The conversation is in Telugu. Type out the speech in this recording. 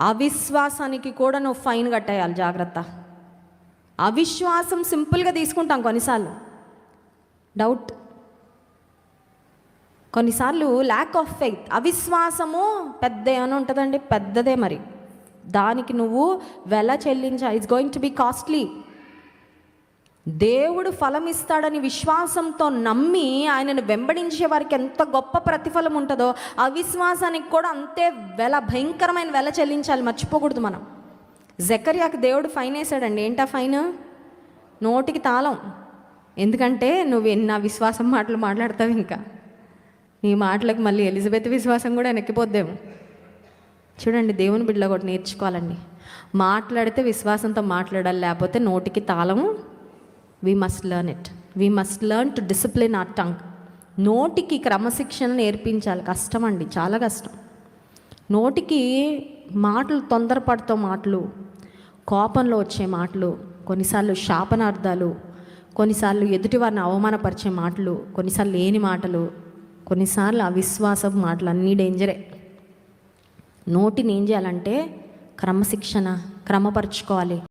అవిశ్వాసానికి కూడా నువ్వు ఫైన్ కట్టేయాలి జాగ్రత్త. అవిశ్వాసం సింపుల్గా తీసుకుంటాం కొన్నిసార్లు. డౌట్? కొన్నిసార్లు ల్యాక్ ఆఫ్ ఫెయిత్ అవిశ్వాసము పెద్ద ఏమైనా ఉంటుందండి? పెద్దదే మరి. దానికి నువ్వు వెల చెల్లించా it's going to be costly దేవుడు ఫలం ఇస్తాడని విశ్వాసంతో నమ్మి ఆయనను వెంబడించే వారికి ఎంత గొప్ప ప్రతిఫలం ఉంటుందో అవిశ్వాసానికి కూడా అంతే వెల భయంకరమైన వెల చెల్లించాలి మర్చిపోకూడదు మనం. జకర్యాకి దేవుడు ఫైన్ వేసాడండి. ఏంటా ఫైన్? నోటికి తాళం. ఎందుకంటే నువ్వు ఎన్న విశ్వాసం మాటలు మాట్లాడతావు ఇంకా. నీ మాటలకు మళ్ళీ ఎలిజబెత్ విశ్వాసం కూడా వెనక్కిపోద్దేమో చూడండి దేవుని బిడ్డలో ఒకటి నేర్చుకోవాలండి. మాట్లాడితే విశ్వాసంతో మాట్లాడాలి లేకపోతే నోటికి తాళము we must learn it we must learn to discipline our tongue నోటికి క్రమశిక్షణ నేర్పించాలి. కష్టం అండి. చాలా కష్టం. నోటికి మాటలు తొందరపడుతో మాటలు కోపంలో వచ్చే మాటలు కొన్నిసార్లు శాపనార్థాలు కొన్నిసార్లు ఎదుటివారిని అవమానపరిచే మాటలు కొన్నిసార్లు లేని మాటలు కొన్నిసార్లు అవిశ్వాసపు మాటలు అన్నీ డేంజరే నోటిని ఏం చేయాలంటే క్రమశిక్షణ క్రమపరుచుకోవాలి.